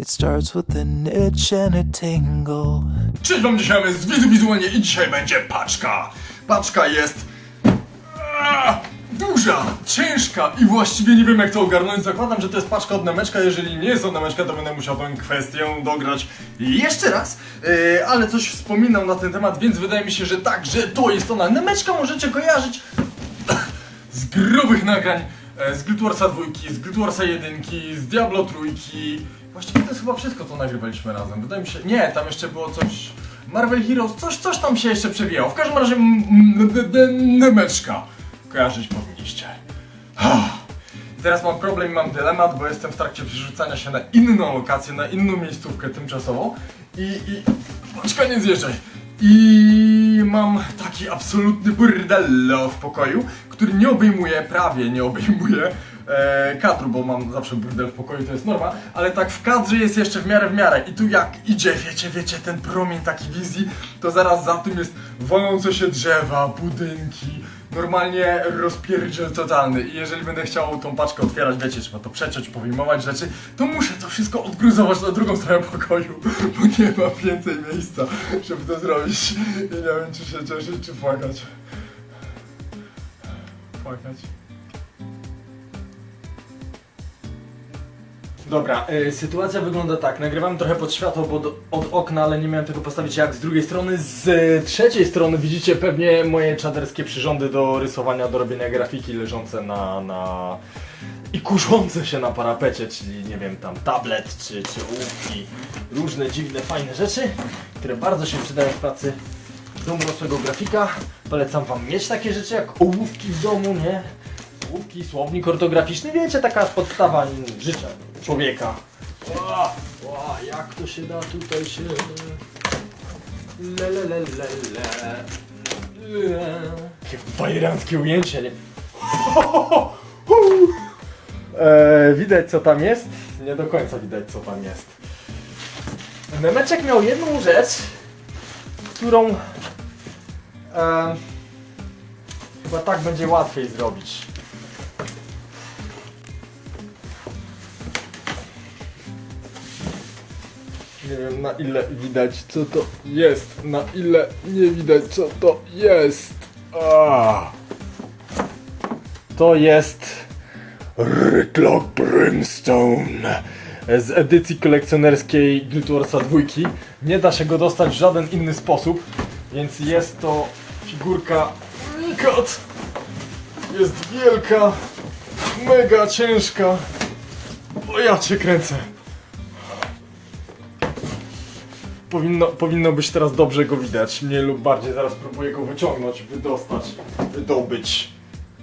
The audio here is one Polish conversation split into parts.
It starts with an itch and a tingle. Cześć wam dzisiaj z Wizu Wizualnie i dzisiaj będzie paczka. Paczka jest... Duża, ciężka i właściwie nie wiem jak to ogarnąć. Zakładam, że to jest paczka od Nemeczka. Jeżeli nie jest od Nemeczka, to będę musiał tę kwestię dograć jeszcze raz. Yy, ale coś wspominał na ten temat, więc wydaje mi się, że tak, że to jest ona. Nemeczka możecie kojarzyć z grubych nagrań, e, z Guild Warsa 2, z Guild Warsa 1, z Diablo 3. Właściwie to jest chyba wszystko, co nagrywaliśmy razem. Wydaje mi się. Nie, tam jeszcze było coś. Marvel Heroes, coś, coś tam się jeszcze przewijało. W każdym razie Nemeczka. Kojarzyć powinniście. Teraz mam problem i mam dylemat, bo jestem w trakcie przerzucania się na inną lokację, na inną miejscówkę tymczasową i... i... Poczekaj, nie zjeżdżaj. I mam taki absolutny burdello w pokoju, który nie obejmuje, prawie nie obejmuje e, kadru, bo mam zawsze burdel w pokoju, to jest norma, ale tak w kadrze jest jeszcze w miarę w miarę i tu jak idzie, wiecie, wiecie, ten promień taki wizji, to zaraz za tym jest walące się drzewa, budynki, normalnie rozpierdziel totalny i jeżeli będę chciał tą paczkę otwierać, wiecie, trzeba to przeciąć, powyjmować rzeczy, to muszę to wszystko odgruzować na drugą stronę pokoju, bo nie ma więcej miejsca, żeby to zrobić i nie wiem, czy się cieszyć, czy płakać. Płakać. Dobra, y, sytuacja wygląda tak. Nagrywam trochę pod światło bo od okna, ale nie miałem tego postawić jak z drugiej strony. Z y, trzeciej strony widzicie pewnie moje czaderskie przyrządy do rysowania, do robienia grafiki leżące na, na... i kurzące się na parapecie, czyli nie wiem, tam tablet czy, czy ołówki. Różne dziwne, fajne rzeczy, które bardzo się przydają w pracy dorosłego grafika. Polecam wam mieć takie rzeczy jak ołówki w domu, nie? Ołówki, słownik ortograficzny, wiecie, taka podstawa życia człowieka. Ła, ła, jak to się da tutaj się... Le, le, le, le, le. Le. Jakie bajeranckie ujęcie, nie? Eee, widać co tam jest? Nie do końca widać co tam jest. Memeczek miał jedną rzecz, którą em, chyba tak będzie łatwiej zrobić. Nie wiem na ile widać co to jest, na ile nie widać co to jest. Ah. To jest Rytlock Brimstone z edycji kolekcjonerskiej Guild Warsa 2. Nie da się go dostać w żaden inny sposób, więc jest to figurka Mikot. Jest wielka, mega ciężka. O ja cię kręcę. Powinno, powinno być teraz dobrze go widać, mniej lub bardziej. Zaraz próbuję go wyciągnąć, wydostać, wydobyć.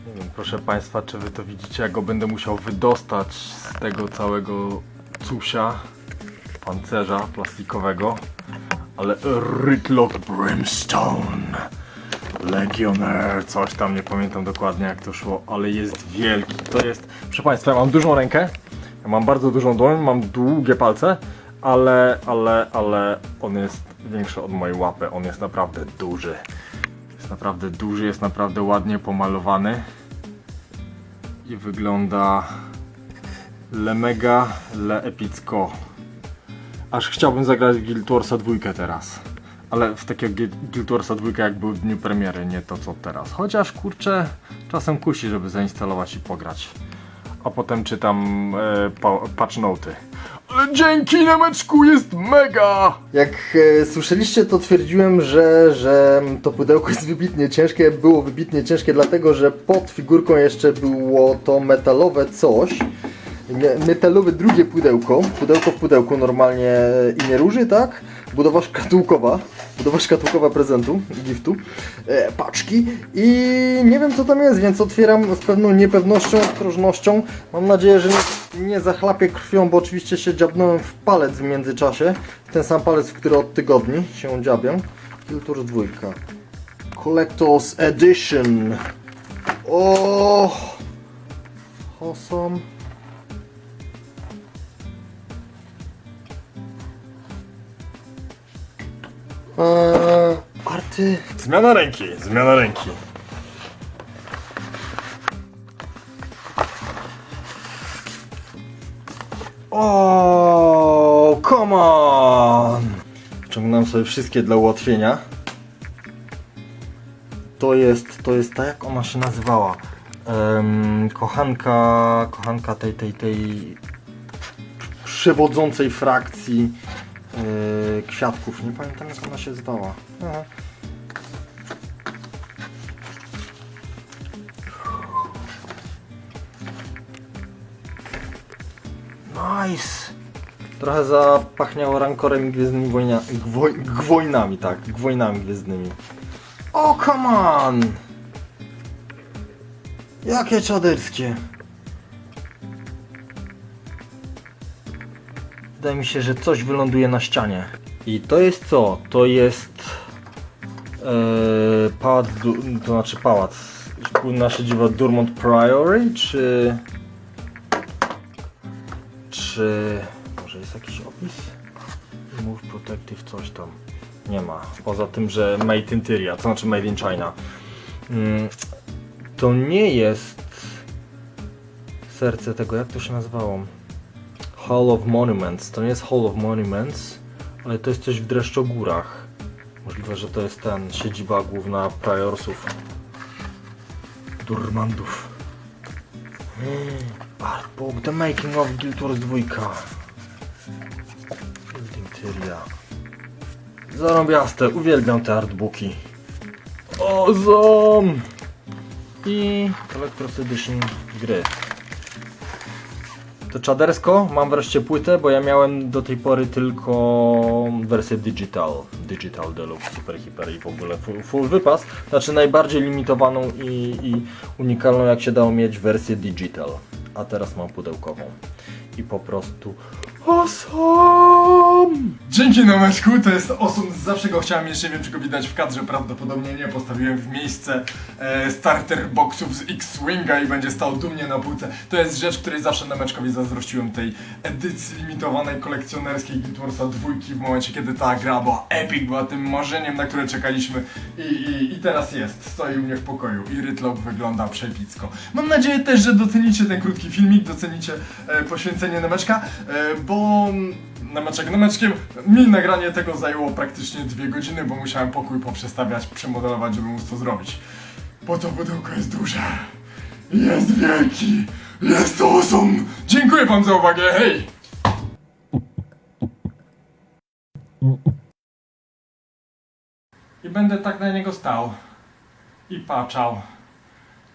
Nie wiem, proszę Państwa, czy Wy to widzicie, jak go będę musiał wydostać z tego całego cusia, pancerza plastikowego. Ale Rytlock Brimstone, Legionnaire, coś tam, nie pamiętam dokładnie jak to szło, ale jest wielki. To jest, proszę Państwa, ja mam dużą rękę, ja mam bardzo dużą dłoń, mam długie palce, ale, ale, ale on jest większy od mojej łapy, on jest naprawdę duży. Jest naprawdę duży, jest naprawdę ładnie pomalowany i wygląda le mega, le epicko. Aż chciałbym zagrać Guild Warsa 2 teraz. Ale w takiego Gui- Guild Warsa 2 jak był w dniu premiery, nie to co teraz. Chociaż kurczę, czasem kusi, żeby zainstalować i pograć. A potem czytam e, pa, patch noty. Dzięki Nemeczku jest mega! Jak e, słyszeliście, to twierdziłem, że, że to pudełko jest wybitnie ciężkie. Było wybitnie ciężkie, dlatego że pod figurką jeszcze było to metalowe coś. Me- Metalowe drugie pudełko. Pudełko w pudełku, normalnie e, imię róży, tak? Budowa szkatułkowa. Budowa szkatułkowa prezentu, giftu, e, paczki i nie wiem co tam jest, więc otwieram z pewną niepewnością, ostrożnością. Mam nadzieję, że nie, nie zachlapię krwią, bo oczywiście się dziabnąłem w palec w międzyczasie. Ten sam palec, w który od tygodni się dziabię. Filtr dwójka. Collector's Edition. O, awesome. Eee, arty. Zmiana ręki, zmiana ręki. O, come on! Wciągnąłem sobie wszystkie dla ułatwienia. To jest, to jest tak jak ona się nazywała. Em, kochanka, kochanka tej, tej, tej przewodzącej frakcji yy, kwiatków. Nie pamiętam jak ona się zwała. Aha. Nice! Trochę zapachniało rankorem i gwiezdnymi gwoj, gwojnami, tak, gwojnami gwiezdnymi. O, come on! Jakie czaderskie! Wydaje mi się, że coś wyląduje na ścianie. I to jest co? To jest e, pałac, to znaczy pałac. Na siedziba Durmont Priory, czy... Czy... Może jest jakiś opis? Move Protective coś tam. Nie ma. Poza tym, że Made in Tyria, to znaczy Made in China. Mm, to nie jest serce tego, jak to się nazywało? Hall of Monuments. To nie jest Hall of Monuments, ale to jest coś w Dreszczogórach. Możliwe, że to jest ten siedziba główna Priorsów. Durmandów. Artbook, The Making of Guild Wars 2. Building Tyria. Zarąbiaste, uwielbiam te artbooki. O, zom! I Collector's Edition gry. To czadersko, mam wreszcie płytę, bo ja miałem do tej pory tylko wersję digital, digital deluxe, super hiper i w ogóle full, full wypas, znaczy najbardziej limitowaną i, i unikalną jak się dało mieć wersję digital, a teraz mam pudełkową i po prostu awesome! Dzięki Nomeczku, to jest osum, zawsze go chciałem mieć, nie wiem czy go widać w kadrze, prawdopodobnie nie, postawiłem w miejsce e, starter boxów z X-Winga i będzie stał dumnie na półce. To jest rzecz, której zawsze Nomeczkowi zazdrościłem, tej edycji limitowanej, kolekcjonerskiej Guild dwójki w momencie, kiedy ta gra była epic, była tym marzeniem, na które czekaliśmy. I, i, i teraz jest, stoi u mnie w pokoju i Rytlok wygląda przepicko. Mam nadzieję też, że docenicie ten krótki filmik, docenicie e, poświęcenie Nemeczka, e, bo Nemeczek Nemeczkiem mi nagranie tego zajęło praktycznie dwie godziny, bo musiałem pokój poprzestawiać, przemodelować, żeby móc to zrobić. Bo to pudełko jest duże, jest wielki, jest awesome! Dziękuję wam za uwagę, hej! I będę tak na niego stał i patrzał.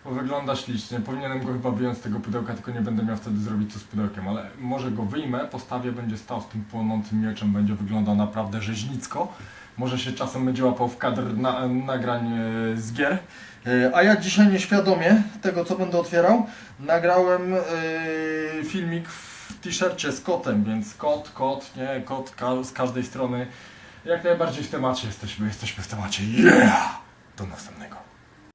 Bo wygląda ślicznie. Powinienem go chyba wyjąć z tego pudełka, tylko nie będę miał wtedy zrobić co z pudełkiem, ale może go wyjmę, postawię, będzie stał z tym płonącym mieczem, będzie wyglądał naprawdę rzeźnicko. Może się czasem będzie łapał w kadr na, nagrań e, z gier. E, A ja dzisiaj nieświadomie tego, co będę otwierał, nagrałem e, filmik w t-shircie z kotem, więc kot, kot, nie, kot ka z każdej strony. Jak najbardziej w temacie jesteśmy, jesteśmy w temacie. Yeah! Do następnego.